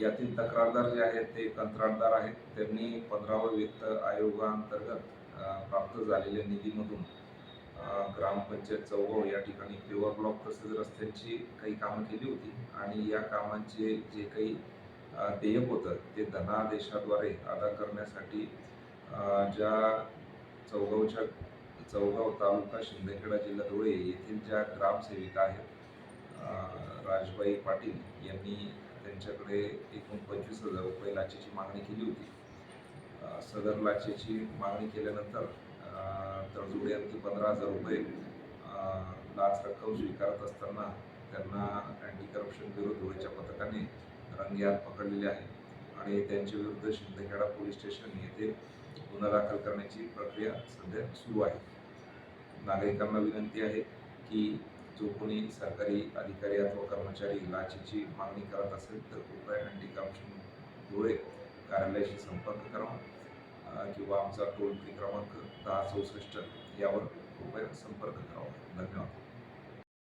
यातील तक्रारदार जे आहेत ते कंत्राटदार आहेत. त्यांनी पंधरावं वित्त आयोगाअंतर्गत प्राप्त झालेल्या निधीमधून ग्रामपंचायत चौगाव या ठिकाणी पेवर ब्लॉक तसेच रस्त्यांची काही कामं केली होती. आणि या कामांचे जे काही देयक होतं ते धनादेशाद्वारे अदा करण्यासाठी ज्या चौगावच्या चौगाव तालुका शिंदखेडा जिल्हा धुळे येथील ज्या ग्रामसेविका आहेत राजबाई पाटील यांनी त्यांच्याकडे एकूण पंचवीस हजार रुपये लाचेची मागणी केली होती. सदर लाचेची मागणी केल्यानंतर अ, तडजोडे यांनी पंधरा हजार रुपये लाच रक्कम स्वीकारत असताना त्यांना अँटी करप्शन ब्युरो धुळेच्या पथकाने रंगेहात पकडलेले आहे आणि त्यांच्या विरुद्ध शिंदखेडा पोलीस स्टेशन येथे गुन्हा दाखल करण्याची प्रक्रिया सध्या सुरू आहे. नागरिकांना विनंती आहे की जो कोणी सरकारी अधिकारी अथवा कर्मचारी लाचेची मागणी करत असेल तर कृपया अँटी करप्शन धुळे कार्यालयाशी संपर्क करावा किंवा आमचा टोल फ्री क्रमांक दहा चौसष्ट यावर कृपया संपर्क करावा धन्यवाद.